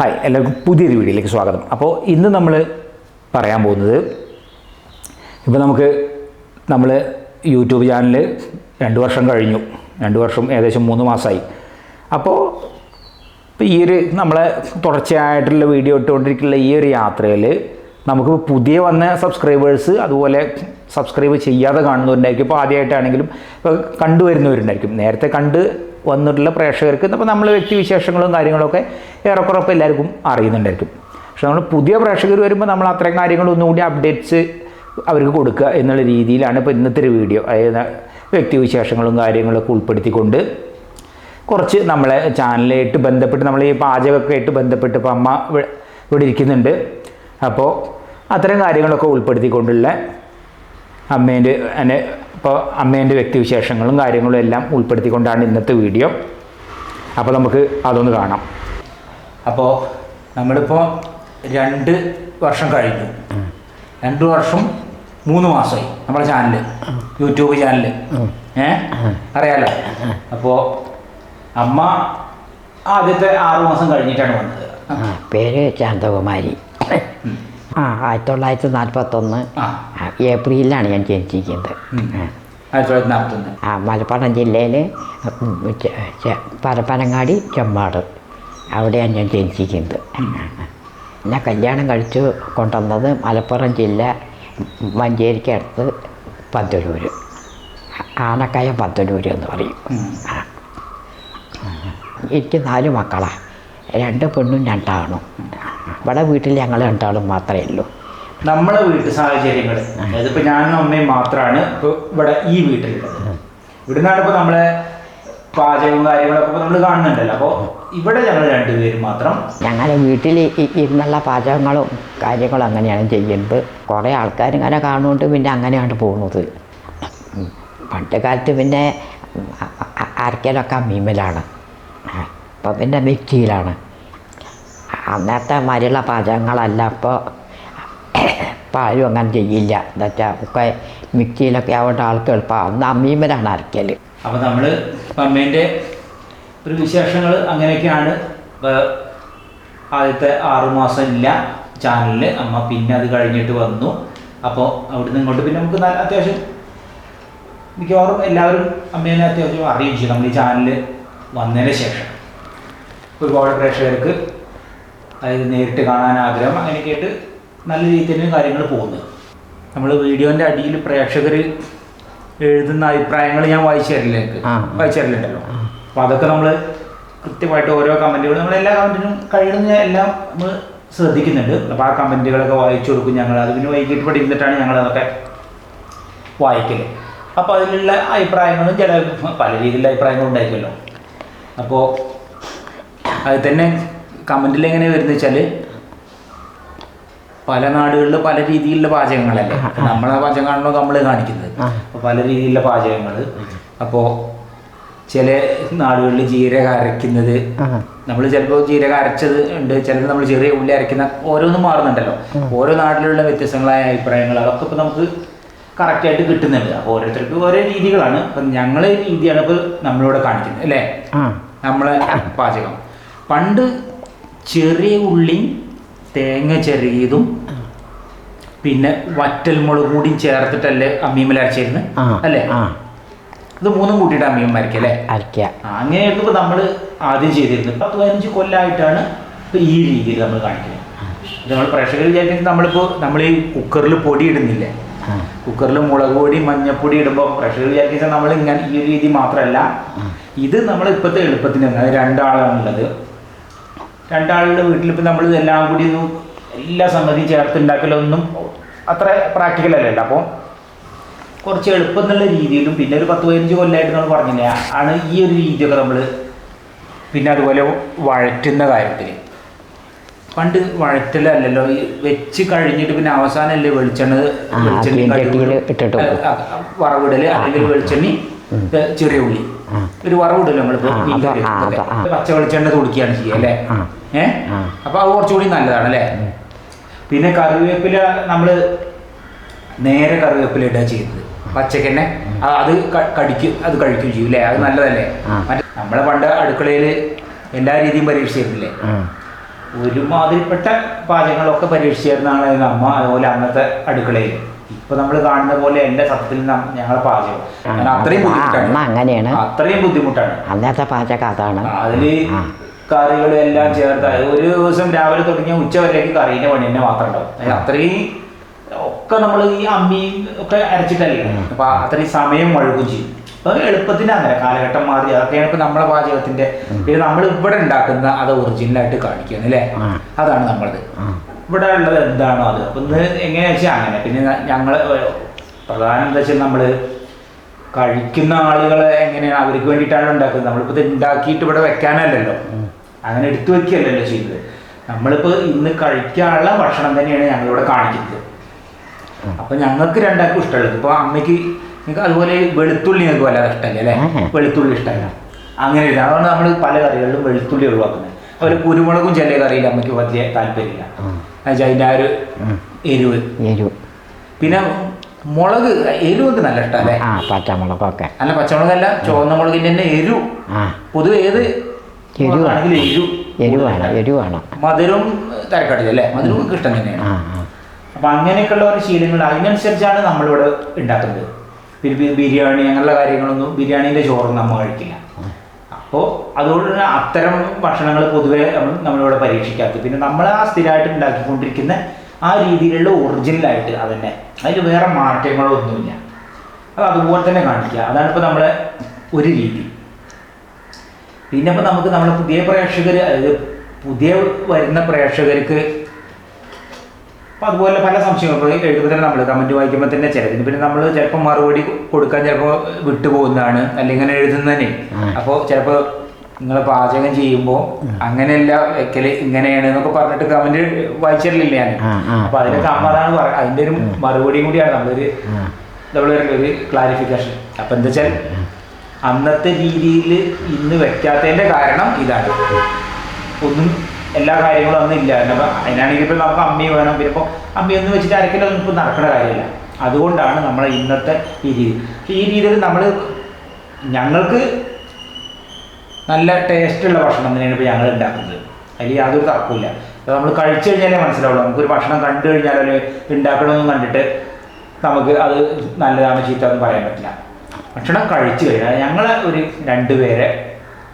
Hi എല്ലാവർക്കും പുതിയൊരു വീഡിയോയിലേക്ക് സ്വാഗതം. അപ്പോൾ ഇന്ന് നമ്മൾ പറയാൻ പോകുന്നത് ഇപ്പോൾ നമുക്ക് നമ്മൾ യൂട്യൂബ് ചാനൽ രണ്ട് വർഷം കഴിഞ്ഞു. രണ്ട് വർഷം ഏകദേശം മൂന്ന് മാസമായി അപ്പോൾ ഇപ്പോൾ ഈ ഒരു നമ്മളെ തുടർച്ചയായിട്ടുള്ള വീഡിയോ ഇട്ടുകൊണ്ടിരിക്കുന്ന ഈ ഒരു യാത്രയിൽ നമുക്ക് പുതിയ വന്ന സബ്സ്ക്രൈബേഴ്സ് അതുപോലെ സബ്സ്ക്രൈബ് ചെയ്യാതെ കാണുന്നവരുണ്ടായിരിക്കും. ഇപ്പോൾ ആദ്യമായിട്ടാണെങ്കിലും ഇപ്പോൾ കണ്ടുവരുന്നവരുണ്ടായിരിക്കും. നേരത്തെ കണ്ട് വന്നിട്ടുള്ള പ്രേക്ഷകർക്ക്. അപ്പോൾ നമ്മൾ വ്യക്തിവിശേഷങ്ങളും കാര്യങ്ങളൊക്കെ ഏറെക്കുറെ എല്ലാവർക്കും അറിയുന്നുണ്ടായിരിക്കും. പക്ഷെ നമ്മൾ പുതിയ പ്രേക്ഷകർ വരുമ്പോൾ നമ്മൾ അത്രയും കാര്യങ്ങളൊന്നും കൂടി അപ്ഡേറ്റ്സ് അവർക്ക് കൊടുക്കുക എന്നുള്ള രീതിയിലാണ് ഇപ്പോൾ ഇന്നത്തെ ഒരു വീഡിയോ അതായത് വ്യക്തിവിശേഷങ്ങളും കാര്യങ്ങളൊക്കെ ഉൾപ്പെടുത്തിക്കൊണ്ട് കുറച്ച് നമ്മളെ ചാനലായിട്ട് ബന്ധപ്പെട്ട് നമ്മൾ ഈ പാചകമൊക്കെ ആയിട്ട് ബന്ധപ്പെട്ട് ഇപ്പോൾ അമ്മ ഇവിടെ ഇരിക്കുന്നുണ്ട്. അപ്പോൾ അത്തരം കാര്യങ്ങളൊക്കെ ഉൾപ്പെടുത്തിക്കൊണ്ടുള്ള അമ്മേന്റെ എന്നെ ഇപ്പോൾ അമ്മേന്റെ വ്യക്തിവിശേഷങ്ങളും കാര്യങ്ങളും എല്ലാം ഉൾപ്പെടുത്തിക്കൊണ്ടാണ് ഇന്നത്തെ വീഡിയോ. അപ്പോൾ നമുക്ക് അതൊന്ന് കാണാം. അപ്പോൾ നമ്മളിപ്പോൾ രണ്ട് വർഷം കഴിഞ്ഞു. രണ്ട് വർഷം മൂന്ന് മാസമായി നമ്മുടെ ചാനൽ യൂട്യൂബ് ചാനൽ ഏ? അറിയാലോ? അപ്പോൾ അമ്മ ആദ്യത്തെ ആറു മാസം കഴിഞ്ഞിട്ടാണ് വന്നത്. പേര് ശാന്തകുമാരി. ആ ആയിരത്തി തൊള്ളായിരത്തി നാൽപ്പത്തൊന്ന്. ഏപ്രിലാണ് ഞാൻ ജനിച്ചിരിക്കുന്നത്. ആ മലപ്പുറം ജില്ലയിലെ പരപ്പനങ്ങാടി ചെമ്മാട് അവിടെയാണ് ഞാൻ ജനിച്ചിരിക്കുന്നത്. എന്നെ കല്യാണം കഴിച്ചു കൊണ്ടുവന്നത് മലപ്പുറം ജില്ല മഞ്ചേരിക്കടുത്ത് പന്തലൂർ ആനക്കായ പന്തലൂർ എന്ന് പറയും. എനിക്ക് നാല് മക്കളാണ് രണ്ട് പെണ്ണും രണ്ടാണും. ഇവിടെ വീട്ടിൽ ഞങ്ങൾ രണ്ടാളും മാത്രമേ ഉള്ളൂ. നമ്മളെ വീട്ടു സാഹചര്യങ്ങൾ. അതായത് ഇപ്പൊ ഞാനും അമ്മയും മാത്രമാണ് ഇപ്പൊ ഇവിടെ ഈ വീട്ടിലുള്ളത്. ഇവിടുന്നാണ് ഇപ്പൊ നമ്മളെ പാചകവും കാര്യങ്ങളൊക്കെ നമ്മൾ കാണുന്നുണ്ടല്ലോ. അപ്പോൾ ഇവിടെ ഞങ്ങൾ രണ്ടുപേരും മാത്രം ഞങ്ങളുടെ വീട്ടിൽ ഇരുന്നുള്ള പാചകങ്ങളും കാര്യങ്ങളും അങ്ങനെയാണ് ചെയ്യുന്നത്. കുറേ ആൾക്കാർ ഇങ്ങനെ കാണുന്നുണ്ട് പിന്നെ അങ്ങനെയാണ് പോകുന്നത്. പണ്ട് കാലത്ത് പിന്നെ അരക്കലൊക്കെ മീമലാണ്. ഇപ്പം പിന്നെ മിക്സിയിലാണ്. അന്നത്തെ മരുള്ള പാചകങ്ങളല്ല ഇപ്പോൾ ഇപ്പം ആരും അങ്ങനെ ചെയ്യില്ല. എന്താ വെച്ചാൽ ഒക്കെ മിക്സിയിലൊക്കെ ആവേണ്ട ആൾക്ക് എളുപ്പമാണ് അന്ന് അമ്മീമലാണ് അപ്പോൾ നമ്മൾ അമ്മേന്റെ ഒരു വിശേഷങ്ങൾ അങ്ങനെയൊക്കെയാണ്. ആദ്യത്തെ ആറുമാസം ഇല്ല ചാനലിൽ അമ്മ പിന്നെ അത് കഴിഞ്ഞിട്ട് വന്നു. അപ്പോൾ അവിടുന്ന് ഇങ്ങോട്ട് പിന്നെ നമുക്ക് അത്യാവശ്യം മിക്കവാറും എല്ലാവരും അമ്മേനെ അത്യാവശ്യം അറിയും ചെയ്യും നമ്മൾ ഈ ചാനലിൽ വന്നതിന് ശേഷം. ഒരുപാട് പ്രേക്ഷകർക്ക് അതായത് നേരിട്ട് കാണാൻ ആഗ്രഹം അങ്ങനെയൊക്കെ ആയിട്ട് നല്ല രീതിയിൽ കാര്യങ്ങൾ പോകുന്നത്. നമ്മൾ വീഡിയോന്റെ അടിയിൽ പ്രേക്ഷകർ എഴുതുന്ന അഭിപ്രായങ്ങൾ ഞാൻ വായിച്ചു തരില്ല. വായിച്ചു തരലുണ്ടല്ലോ അപ്പോൾ അതൊക്കെ നമ്മൾ കൃത്യമായിട്ട് ഓരോ കമന്റുകൾ നമ്മൾ എല്ലാ കമന്റിനും കഴിയുന്ന എല്ലാം നമ്മൾ ശ്രദ്ധിക്കുന്നുണ്ട്. അപ്പോൾ ആ കമന്റുകളൊക്കെ വായിച്ചു കൊടുക്കും ഞങ്ങൾ അത് പിന്നെ വൈകിട്ട് ഇവിടെ ഇരുന്നിട്ടാണ് ഞങ്ങൾ അതൊക്കെ വായിക്കൽ അപ്പോൾ അതിലുള്ള അഭിപ്രായങ്ങളും ചില പല രീതിയിലുള്ള അഭിപ്രായങ്ങളും ഉണ്ടായിരിക്കുമല്ലോ. അപ്പോൾ അത് തന്നെ കമന്റിൽ എങ്ങനെ വരുന്നത് വെച്ചാൽ പല നാടുകളിൽ പല രീതിയിലുള്ള പാചകങ്ങളല്ലേ? നമ്മളെ പാചകമാണല്ലോ നമ്മൾ കാണിക്കുന്നത്. അപ്പോൾ പല രീതിയിലുള്ള പാചകങ്ങൾ അപ്പോൾ ചില നാടുകളിൽ ജീരക അരയ്ക്കുന്നത് നമ്മൾ ചിലപ്പോൾ ജീരക അരച്ചത് ഉണ്ട്. ചിലത് നമ്മൾ ചെറിയ ഉള്ളി അരയ്ക്കുന്ന ഓരോന്നും മാറുന്നുണ്ടല്ലോ. ഓരോ നാട്ടിലുള്ള വ്യത്യസ്തങ്ങളായ അഭിപ്രായങ്ങൾ അതൊക്കെ ഇപ്പോൾ നമുക്ക് കറക്റ്റായിട്ട് കിട്ടുന്നുണ്ട്. അപ്പോൾ ഓരോരുത്തർക്കും ഓരോ രീതികളാണ്. അപ്പം ഞങ്ങളെ രീതിയാണ് ഇപ്പോൾ നമ്മളിവിടെ കാണിക്കുന്നത് അല്ലേ? നമ്മളെ പാചകം. പണ്ട് ചെറിയ ഉള്ളി തേങ്ങ ചെറിയതും പിന്നെ വറ്റൽ മുളക് കൂടിയും ചേർത്തിട്ടല്ലേ അമ്മീമ്മൽ അരച്ചിരുന്ന്? അല്ലേ? ഇത് മൂന്നും കൂട്ടിയിട്ട് അമ്മീമ്മ അരക്കല്ലേ അല്ലേ? അരയ്ക്കുക. ഇപ്പൊ അങ്ങനെയായിരുന്നു ഇപ്പോൾ നമ്മൾ ആദ്യം ചെയ്തിരുന്നു പത്ത് പതിനഞ്ച് കൊല്ലമായിട്ടാണ് ഈ രീതിയിൽ നമ്മൾ കാണിക്കുന്നത്. നമ്മൾ പ്രേക്ഷകർ വിചാരിക്കുന്നത് നമ്മളിപ്പോൾ നമ്മൾ ഈ കുക്കറിൽ പൊടി ഇടുന്നില്ലേ? കുക്കറിൽ മുളക് പൊടി മഞ്ഞപ്പൊടി ഇടുമ്പോൾ പ്രഷർ വിചാരിച്ചാൽ നമ്മൾ ഇങ്ങനെ ഈ രീതി മാത്രമല്ല ഇത് നമ്മൾ ഇപ്പോഴത്തെ എളുപ്പത്തിന് രണ്ടാളാണുള്ളത്. രണ്ടാളുടെ വീട്ടിൽ ഇപ്പം നമ്മൾ എല്ലാം കൂടി ഒന്നും എല്ലാ സംഗതിയും ചേർത്തുണ്ടാക്കലൊന്നും അത്ര പ്രാക്ടിക്കൽ അല്ലല്ലോ. അപ്പോൾ കുറച്ച് എളുപ്പം എന്നുള്ള രീതിയിലും പിന്നെ ഒരു പത്ത് പതിനഞ്ച് കൊല്ലമായിട്ട് നമ്മൾ പറഞ്ഞില്ലേ ആണ് ഈ ഒരു രീതിയൊക്കെ നമ്മൾ പിന്നെ അതുപോലെ വഴറ്റുന്ന കാര്യത്തിൽ പണ്ട് വഴറ്റലല്ലല്ലോ ഈ വെച്ച് കഴിഞ്ഞിട്ട് പിന്നെ അവസാനമല്ലേ വെളിച്ചെണ്ണ വറവിടൽ വെളിച്ചെണ്ണ വറവിടൽ അല്ലെങ്കിൽ വെളിച്ചെണ്ണി ചെറിയ ഉള്ളി. ഒരു വറവിടല്ലോ നമ്മളിപ്പോ. പച്ച വെളിച്ചെണ്ണ തുടിക്കുകയാണ് ചെയ്യുക അല്ലേ? ഏഹ് അപ്പൊ അത് കുറച്ചുകൂടി നല്ലതാണ് അല്ലേ പിന്നെ കറിവേപ്പില നമ്മൾ നേരെ കറിവേപ്പില ഇടുക ചെയ്യുന്നത്. പച്ചക്കന്നെ അത് കടിക്കും അത് കഴിക്കും ചെയ്യും അല്ലേ? അത് നല്ലതല്ലേ? നമ്മളെ പണ്ട് അടുക്കളയിൽ എല്ലാ രീതിയും പരീക്ഷിച്ചിരുന്നില്ലേ? ഒരുമാതിരിപ്പെട്ട പാചകങ്ങളൊക്കെ പരീക്ഷിച്ചിരുന്നാണ് അമ്മ അതുപോലെ അന്നത്തെ അടുക്കളയിൽ ഇപ്പൊ നമ്മൾ കാണുന്ന പോലെ എന്റെ സത്യത്തിൽ ഞങ്ങളെ പാചകം. അത്രയും ബുദ്ധിമുട്ടാണ്. അങ്ങനെയാണ്. അത്രയും ബുദ്ധിമുട്ടാണ്. അന്നത്തെ പാചകം അതാണ്. അതിൽ. കറികളും എല്ലാം ചേർത്ത് ഒരു ദിവസം രാവിലെ തുടങ്ങിയ ഉച്ച വരേക്ക് കറീന്റെ പണി തന്നെ മാത്രം ഉണ്ടാവും. അത്രയും ഒക്കെ നമ്മൾ ഈ അമ്മി ഒക്കെ അരച്ചിട്ടല്ലേ? അപ്പൊ അത്രയും സമയം വഴുകും ചെയ്യും. അപ്പൊ എളുപ്പത്തിന് അങ്ങനെ കാലഘട്ടം മാറി. അതൊക്കെയാണ് ഇപ്പൊ നമ്മളെ പാചകത്തിന്റെ പിന്നെ നമ്മൾ ഇവിടെ ഉണ്ടാക്കുന്ന അത് ഒറിജിനലായിട്ട് കാണിക്കുന്നത് അല്ലേ? അതാണ് നമ്മളത്. ഇവിടെ ഉള്ളത് എന്താണോ അത്? അപ്പം ഇന്ന് എങ്ങനെയാ വെച്ചാൽ അങ്ങനെ. പിന്നെ ഞങ്ങൾ പ്രധാനം എന്താ വെച്ചാൽ നമ്മൾ കഴിക്കുന്ന ആളുകളെ എങ്ങനെയാണ് അവർക്ക് വേണ്ടിയിട്ടാണ് ഉണ്ടാക്കുന്നത്. നമ്മളിപ്പോൾ ഇത് ഉണ്ടാക്കിയിട്ട് ഇവിടെ വെക്കാനല്ലല്ലോ. അങ്ങനെ എടുത്തു വെക്കുകയല്ലല്ലോ ചെയ്യുന്നത്. നമ്മളിപ്പോൾ ഇന്ന് കഴിക്കാനുള്ള ഭക്ഷണം തന്നെയാണ് ഞങ്ങളിവിടെ കാണിക്കുന്നത്. അപ്പൊ ഞങ്ങൾക്ക് രണ്ടാൾക്കും ഇഷ്ടമുള്ളത്. ഇപ്പൊ അമ്മയ്ക്ക് നിങ്ങൾക്ക് അതുപോലെ വെളുത്തുള്ളി നിങ്ങൾക്ക് വല്ലാതെ ഇഷ്ടമല്ലേ അല്ലേ? വെളുത്തുള്ളി ഇഷ്ടമല്ല. അങ്ങനെ അതുകൊണ്ട് നമ്മൾ പല കറികളിലും വെളുത്തുള്ളി ഒഴിവാക്കുന്നത്. അതുപോലെ കുരുമുളകും ചില കറിയിൽ അമ്മയ്ക്ക് വലിയ താല്പര്യമില്ല. എന്നുവെച്ചാൽ അതിന്റെ ആ ഒരു എരിവ്. എരിവ്. പിന്നെ മുളക് എരിവ് നല്ല ഇഷ്ടമല്ലേ ആ പച്ചമുളകൊക്കെ. അല്ല പച്ചമുളകല്ല ചുവന്ന മുളകിന്റെ തന്നെ എരു ആ. പൊതുവെ ഏത് എരിവാണ്. മുളകാണെങ്കിലും എരു എരിവാണ് എരിവാണ് മധുരവും തരക്കടില്ല അല്ലേ? മധുരവും ഒക്കെ ഇഷ്ടം തന്നെയാണ്. അപ്പൊ അങ്ങനെയൊക്കെയുള്ള ഒരു ശീലങ്ങൾ അതിനനുസരിച്ചാണ് നമ്മളിവിടെ ഉണ്ടാക്കുന്നത്. ബിരിയാണി അങ്ങനെയുള്ള കാര്യങ്ങളൊന്നും ബിരിയാണിന്റെ ചോറൊന്നും നമ്മൾ കഴിക്കില്ല. അപ്പോൾ അതുകൊണ്ട് തന്നെ അത്തരം ഭക്ഷണങ്ങൾ പൊതുവെ നമ്മൾ നമ്മളിവിടെ പരീക്ഷിക്കാത്തത് പിന്നെ നമ്മൾ ആ സ്ഥിരമായിട്ട് ഉണ്ടാക്കിക്കൊണ്ടിരിക്കുന്ന ആ രീതിയിലുള്ള ഒറിജിനലായിട്ട് അതന്നെ. അതിൽ വേറെ മാറ്റങ്ങളോ ഒന്നുമില്ല. അത് അതുപോലെ തന്നെ കാണിക്കുക. അതാണ് ഇപ്പോൾ നമ്മളെ ഒരു രീതി. പിന്നെ ഇപ്പം നമുക്ക് നമ്മളെ പുതിയ പ്രേക്ഷകർ അതായത് പുതിയ വരുന്ന പ്രേക്ഷകർക്ക് അപ്പം അതുപോലെ പല സംശയങ്ങളും എഴുതുമ്പോൾ തന്നെ നമ്മൾ കമന്റ് വായിക്കുമ്പോൾ തന്നെ ചിലതിന് പിന്നെ നമ്മൾ ചിലപ്പോൾ മറുപടി കൊടുക്കാൻ ചിലപ്പോൾ വിട്ടുപോകുന്നതാണ് അല്ലെങ്കിൽ ഇങ്ങനെ എഴുതുന്നതന്നെ. അപ്പോൾ ചിലപ്പോൾ നിങ്ങൾ പാചകം ചെയ്യുമ്പോൾ അങ്ങനെയല്ല വെക്കൽ ഇങ്ങനെയാണ് എന്നൊക്കെ പറഞ്ഞിട്ട് കമന്റ് വായിച്ചിട്ടില്ല ഞാൻ അപ്പൊ. അപ്പോൾ അതിനൊക്കെ അമ്മ അതാണ് പറ അതിന്റെ ഒരു മറുപടിയും കൂടിയാണ് നമ്മളൊരു നമ്മളൊരു ഒരു ക്ലാരിഫിക്കേഷൻ അപ്പൊ എന്താ വെച്ചാൽ അന്നത്തെ രീതിയിൽ ഇന്ന് വെക്കാത്തതിന്റെ കാരണം ഇതാണ്. ഒന്നും എല്ലാ കാര്യങ്ങളും അന്ന് ഇല്ല. അതിനാണെങ്കിൽ ഇപ്പോൾ നമുക്ക് അമ്മി വേണം. പിന്നെ ഇപ്പോൾ അമ്മി ഒന്നും വെച്ചിട്ട് അരക്കലൊന്നും ഇപ്പോൾ നടക്കുന്ന കാര്യമില്ല. അതുകൊണ്ടാണ് നമ്മളെ ഇന്നത്തെ ഈ രീതി. പക്ഷേ ഈ രീതിയിൽ നമ്മൾ ഞങ്ങൾക്ക് നല്ല ടേസ്റ്റുള്ള ഭക്ഷണം തന്നെയാണ് ഇപ്പോൾ ഞങ്ങൾ ഉണ്ടാക്കുന്നത് അതിൽ യാതൊരു തർക്കമില്ല അപ്പോൾ നമ്മൾ കഴിച്ചു കഴിഞ്ഞാലേ മനസ്സിലാവുള്ളൂ. നമുക്കൊരു ഭക്ഷണം കണ്ടു കഴിഞ്ഞാൽ അല്ലെങ്കിൽ ഉണ്ടാക്കണമെന്ന് കണ്ടിട്ട് നമുക്ക് അത് നല്ലതാണ് ചീത്ത എന്ന് പറയാൻ പറ്റില്ല. ഭക്ഷണം കഴിച്ചു കഴിഞ്ഞാൽ ഞങ്ങളെ ഒരു രണ്ടുപേരെ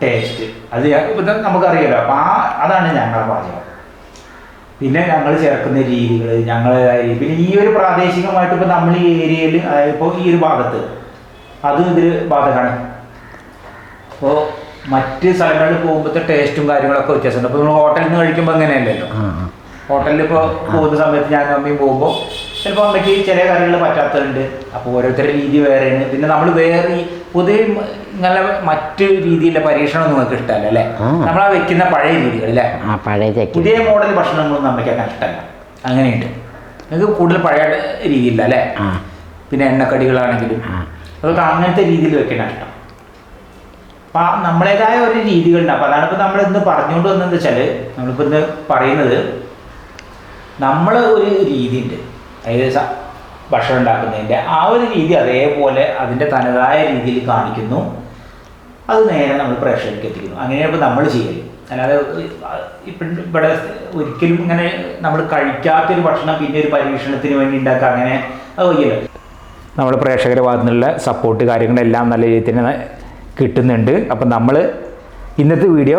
ടേസ്റ്റ് അത് ഇപ്പം നമുക്കറിയാലോ. അപ്പം ആ അതാണ് ഞങ്ങളുടെ പാചകം. പിന്നെ ഞങ്ങൾ ചേർക്കുന്ന രീതികൾ രീതി. പിന്നെ ഈ ഒരു പ്രാദേശികമായിട്ട് ഇപ്പോൾ നമ്മൾ ഈ ഏരിയയിൽ അതായത് ഇപ്പോൾ ഈ ഒരു ഭാഗത്ത് അതും ഇതിൽ ബാധകമാണ്. അപ്പോൾ മറ്റ് സ്ഥലങ്ങളിൽ പോകുമ്പോഴത്തെ ടേസ്റ്റും കാര്യങ്ങളൊക്കെ വ്യത്യാസമുണ്ട്. അപ്പോൾ നമ്മൾ ഹോട്ടലിൽ നിന്ന് കഴിക്കുമ്പോൾ അങ്ങനെയല്ലല്ലോ. ഹോട്ടലിൽ ഇപ്പോൾ പോകുന്ന സമയത്ത് ഞാനും അമ്മയും പോകുമ്പോൾ ചിലപ്പോൾ അമ്മയ്ക്ക് ചില കാര്യങ്ങൾ പറ്റാത്തതുണ്ട്. അപ്പോൾ ഓരോരുത്തരുടെ രീതി വേറെയാണ്. പിന്നെ നമ്മൾ വേറെ ഈ പൊതുവെ നല്ല മറ്റ് രീതിയിലെ പരീക്ഷണം നിങ്ങൾക്ക് ഇഷ്ടമല്ല അല്ലേ. നമ്മൾ ആ വെക്കുന്ന പഴയ രീതികൾ അല്ലേ? ആ പഴയതൊക്കെ പുതിയ മോഡൽ ഭക്ഷണങ്ങളൊന്നും അമ്മയ്ക്ക് അങ്ങനെ ഇഷ്ടമല്ല. അങ്ങനെയുണ്ട്. നിങ്ങൾക്ക് കൂടുതൽ പഴയ രീതിയില്ല അല്ലേ? പിന്നെ എണ്ണക്കടികളാണെങ്കിലും. അതൊക്കെ അങ്ങനത്തെ രീതിയിൽ വെക്കണം ഇഷ്ടം. അപ്പം നമ്മളേതായ ഒരു രീതികളുണ്ട്. അപ്പം അതാണ് ഇപ്പം നമ്മൾ ഇന്ന് പറഞ്ഞുകൊണ്ട് വന്നതെന്ന് വെച്ചാൽ നമ്മളിപ്പോൾ ഇന്ന് പറയുന്നത് നമ്മൾ ഒരു രീതിയുണ്ട്. അതായത് ഭക്ഷണം ഉണ്ടാക്കുന്നതിന്റെ ആ ഒരു രീതി അതേപോലെ അതിന്റെ തനതായ രീതിയിൽ കാണിക്കുന്നു. അത് നേരെ നമ്മൾ പ്രേക്ഷകർക്ക് എത്തിക്കുന്നു. അങ്ങനെയാണ് ഇപ്പോൾ നമ്മൾ ചെയ്യൽ അല്ലാതെ ഇപ്പം ഇവിടെ ഒരിക്കലും ഇങ്ങനെ നമ്മൾ കഴിക്കാത്തൊരു ഭക്ഷണം പിന്നെ ഒരു പരീക്ഷണത്തിന് വേണ്ടി ഉണ്ടാക്കുക അങ്ങനെ അത് വയ്യല്ലോ. നമ്മുടെ പ്രേക്ഷകരുടെ ഭാഗത്തു നിന്നുള്ള സപ്പോർട്ട് കാര്യങ്ങളെല്ലാം നല്ല രീതിയിൽ തന്നെ കിട്ടുന്നുണ്ട്. അപ്പം നമ്മൾ ഇന്നത്തെ വീഡിയോ